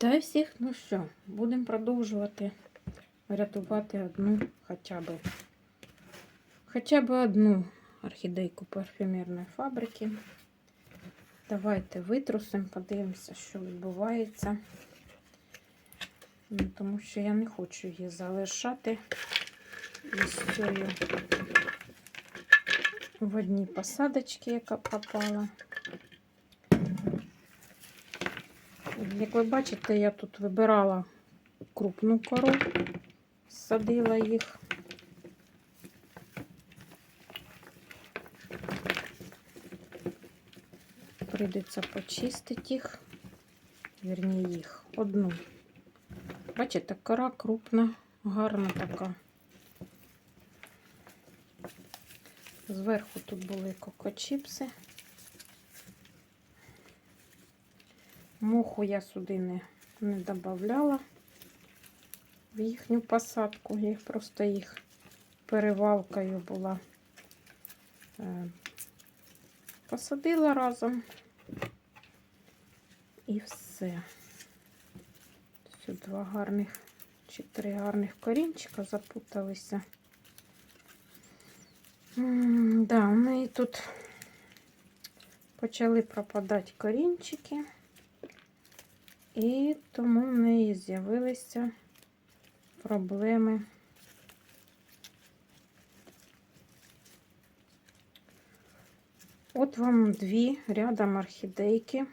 Вітаю всіх! Ну що, будемо продовжувати рятувати одну хоча б хоча б одну орхідейку парфюмерної фабрики. Давайте витрусимо, подивимося, що відбувається. Ну, Тому що я не хочу її залишати із цією в одній посадочці, яка попала. Як ви бачите, я тут вибирала крупну кору, садила їх. Прийдеться почистити їх, вірні їх, одну. Бачите, кора крупна, гарна така. Зверху тут були кокочіпси. Муху я сюди не, не додавала в їхню посадку. Я просто їх перевалкою була. Е, Посадила разом і все. Все два гарних чи три гарних корінчика запуталися. М, Да, у неї тут почали пропадати корінчики. І тому в неї з'явилися проблеми. От вам дві рядом орхідейки,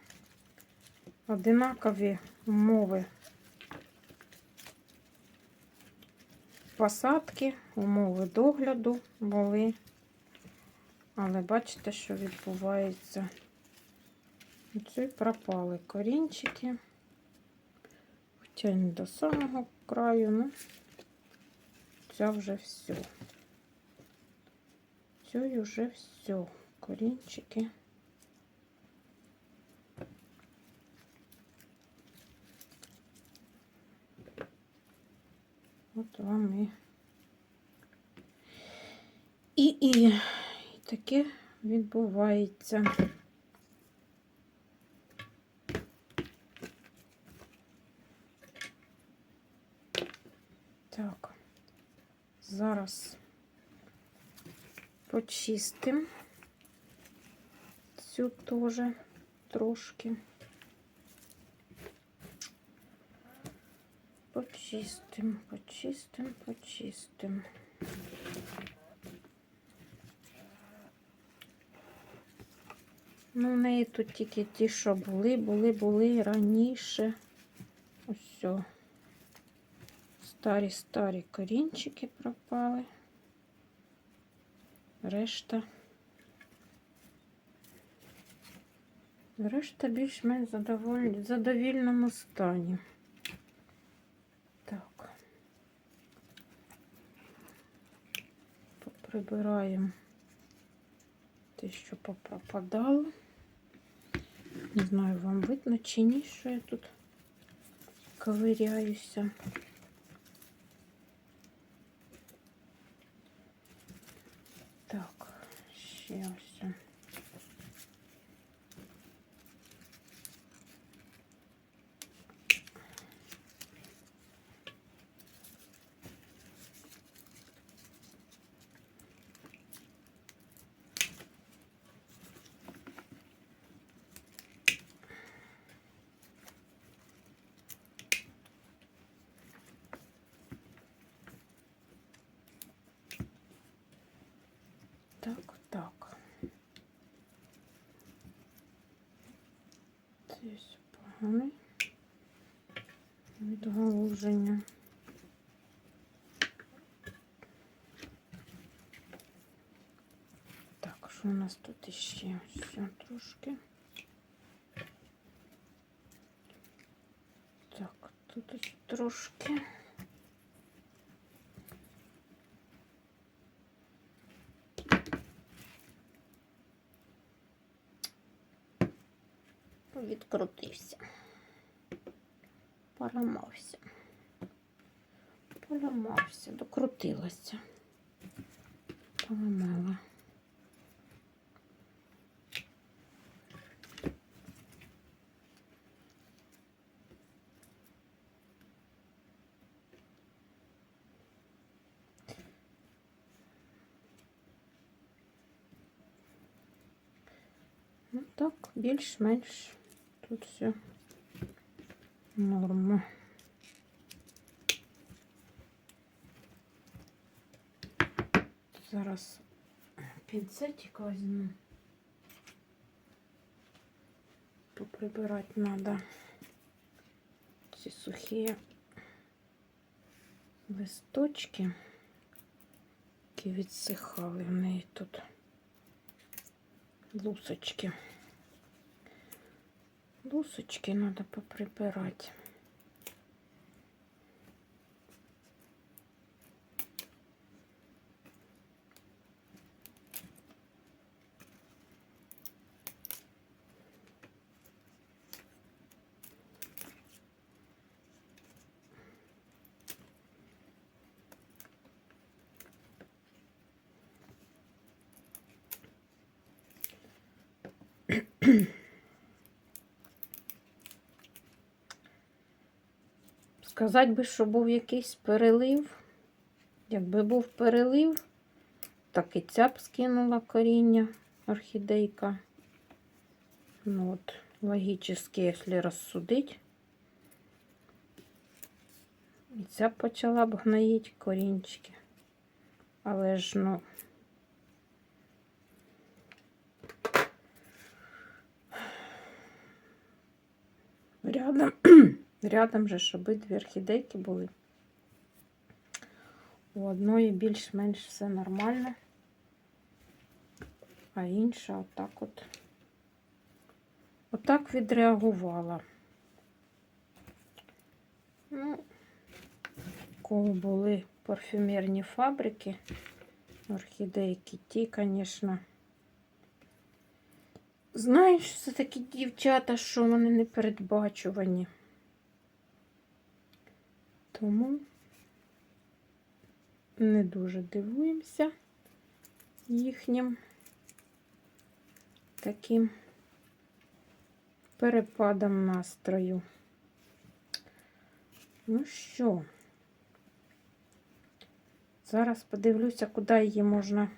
одинакові умови посадки, умови догляду були, але бачите, що відбувається. Оце пропали корінчики. Не до самого краю, ну це вже все. Це вже все. Корінчики. От вам і. І, і, і таке відбувається. Так, зараз почистимо цю теж трошки. Почистимо, почистимо, почистимо. Ну, в неї тут тільки ті, що були, були, були раніше. Ось все. Старі старі корінчики пропали. Решта. Решта більш-менш задоволь... задовільному стані. Так. Поприбираємо те, що попропадало. Не знаю, вам видно чи ні, що я тут ковиряюся. Так, ще ось. Так, так. Здесь від галуження. Так, що у нас тут іще? Все трошки. Так, тут трошки. відкрутився. Поламався. Поламався, докрутилася. Поламала. Ну так, більш-менш тут все норма. Зараз пінцетик візьму. Поприбирати треба ці сухі листочки, які відсихали в неї тут лусочки. Лусочки треба поприбирати. Сказати би, що був якийсь перелив. Якби був перелив, так і ця б скинула коріння орхідейка. Ну от, логически, якщо розсудити. І ця б почала б гноїть корінчики. Але ж, ну. Рядом, рядом же ж обидві орхідейки були. У одної більш-менш все нормально, а інша отак от отак відреагувала. Ну, кого були парфюмерні фабрики, орхідейки, ті, звісно. Знаєш, це такі дівчата, що вони не передбачувані. Тому не дуже дивуємося їхнім таким перепадом настрою. Ну що, зараз подивлюся, куди її можна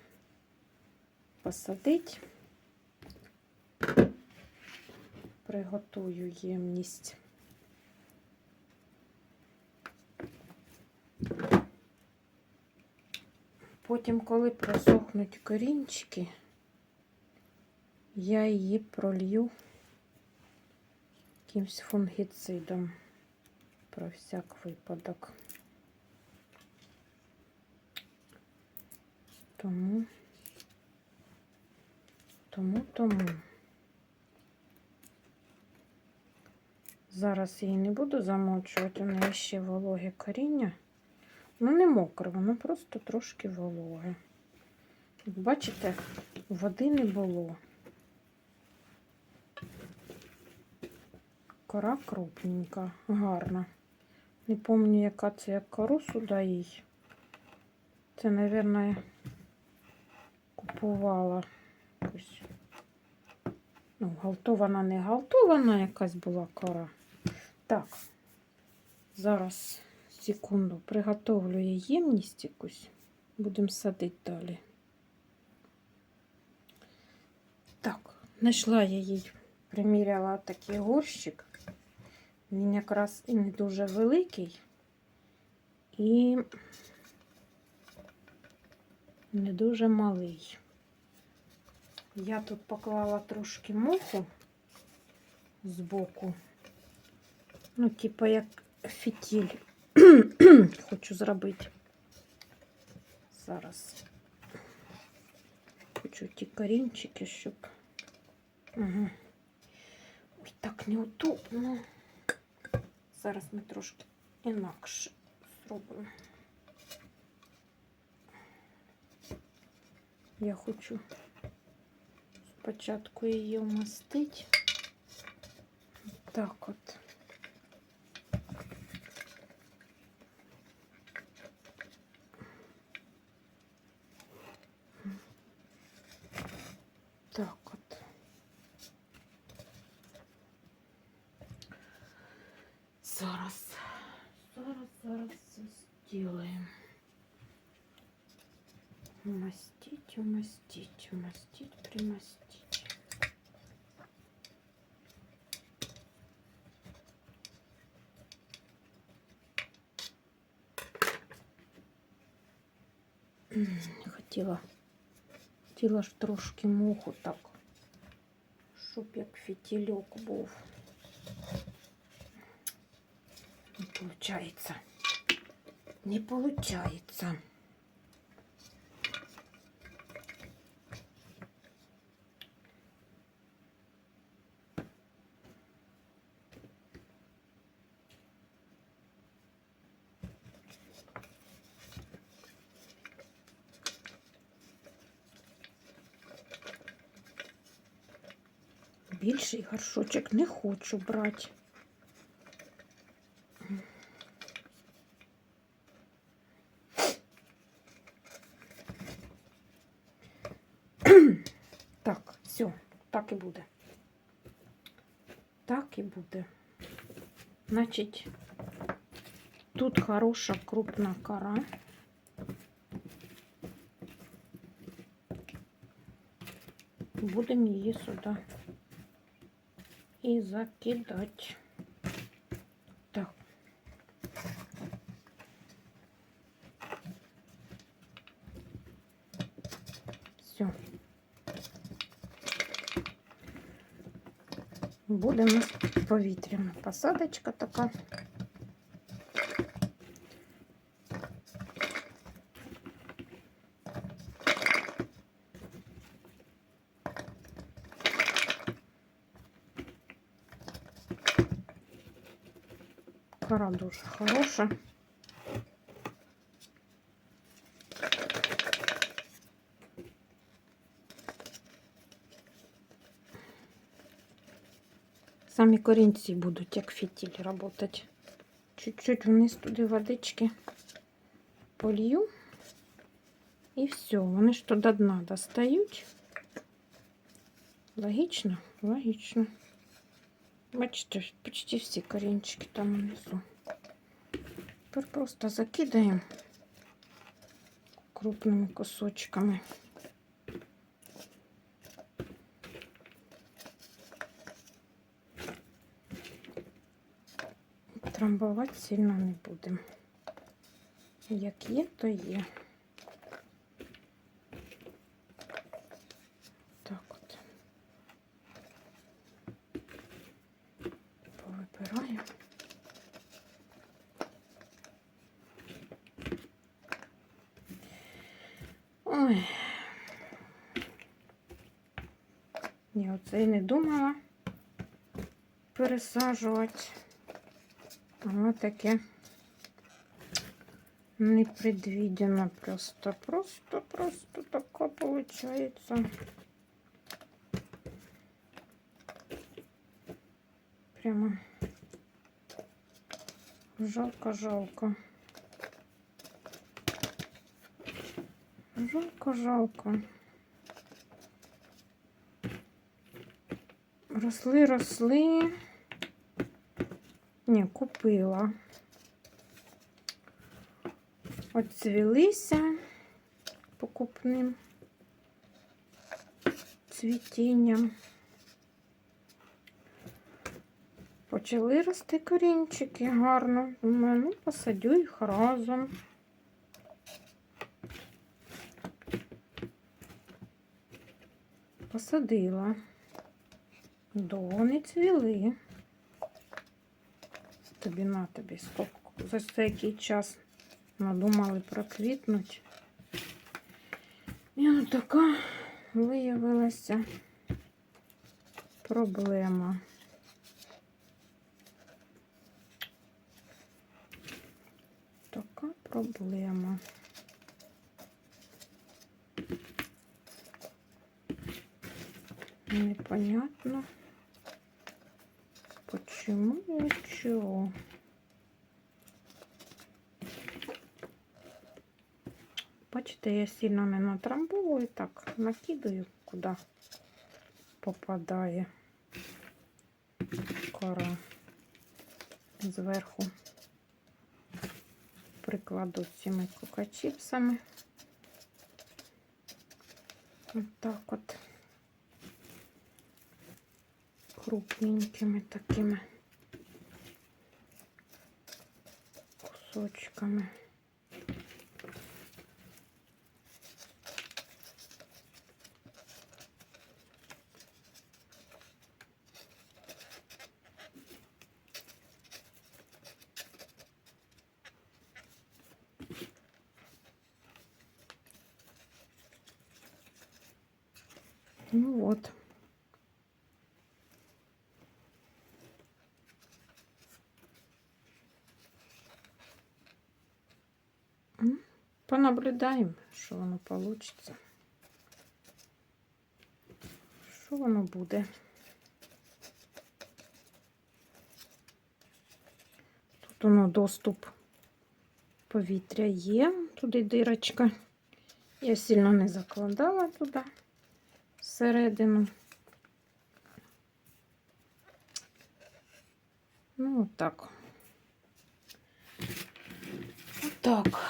посадити. Приготую ємність. Потім, коли просохнуть корінчики, я її пролью якимсь фунгіцидом про всяк випадок. Тому, тому, тому. Зараз її не буду замочувати, у неї ще вологе коріння. Ну, не мокре, воно просто трошки вологе. Як бачите, води не було. Кора крупненька, гарна. Не пам'ятаю, яка це я кору сюди їй. Це, мабуть, купувала якусь. Ну, галтована, не галтована якась була кора. Так, зараз, секунду, приготовлю я ємність якусь. Будемо садити далі. Так, знайшла я їй, приміряла такий горщик. Він якраз і не дуже великий. І не дуже малий. Я тут поклала трошки моху збоку. Ну, типа як фітіль хочу зробити. Зараз хочу ті корінчики, щоб. Угу. Ой, так неудобно. Зараз ми трошки інакше зробимо. Я хочу спочатку її вмастити. Так от. примостить, примостить. Хотела, хотела ж трошки муху так, щоб як фітільок був. Не получается. Не получается. Більший горшочок не хочу брати. Так, все, так і буде. Так і буде. Значить, тут хороша крупна кора. Будемо її сюди і закидати. Так. Все. Буде у повітряна посадочка така. Кора дуже хороша. Самі корінці будуть як фітіль працювати. Чуть-чуть вниз туди водички полью. І все, вони ж то до дна достають. Логічно? Логічно. Бачите, почти всі корінчики там внизу. Тепер просто закидаємо крупними кусочками. Трамбувати сильно не будемо. Як є, то є. Так от. Повибираю. Ой. Я оце і не думала пересаджувати. Воно таке непредвиденно просто. Просто, просто така получается. Прямо жалко-жалко. жалко, жалко. Росли, росли. Ні, купила. Оцвілися покупним цвітінням. Почали рости корінчики гарно. Думаю, ну, посадю їх разом. Посадила. Довго цвіли. Тобі на тобі скільки за який час надумали проквітнуть. І от така виявилася проблема. Така проблема. Непонятно. И чего? Бачите, я сильно не натрамбовую, так накидаю, куди попадає кора зверху. Прикладу цими кокачіпсами. Ось так от. Крупненькими такими кусочками. Ну от. М, Понаблюдаємо, що воно вийде. Що воно буде? Тут воно доступ повітря є, туди дирочка. Я сильно не закладала туди всередину. Ну, отак. Отак.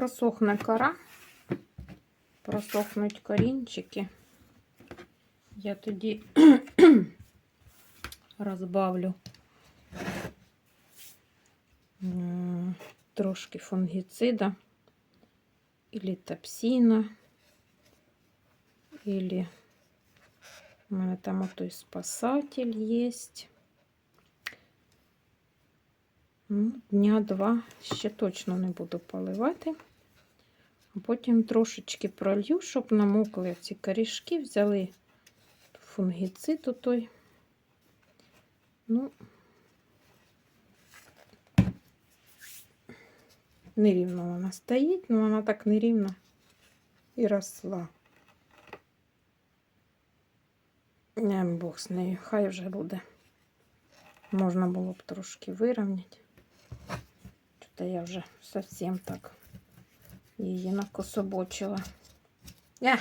Просохне кора, просохнуть корінчики. Я тоді розбавлю трошки фунгіцида или топсина, или у мене там отой спасатель есть. Ну, дня два ще точно не буду поливати. Потім трошечки пролью, щоб намокли ці корішки, взяли фунгіцид той. Ну, нерівно вона стоїть, але вона так нерівно і росла. Не, Бог з нею, хай вже буде. Можна було б трошки вирівняти. Та я вже зовсім так її накособочила. Я,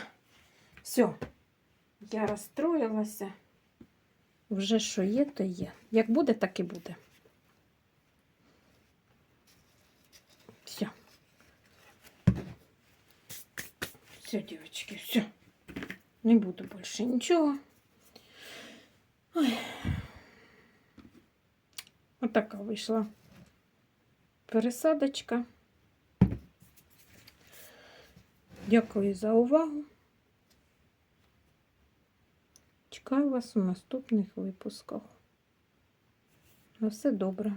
все, я розстроїлася. Вже що є, то є. Як буде, так і буде. Все. Все, девочки, все. Не буду больше нічого. Ой. Отака вийшла пересадочка. Дякую за увагу. Чекаю вас у наступних випусках. На все добре.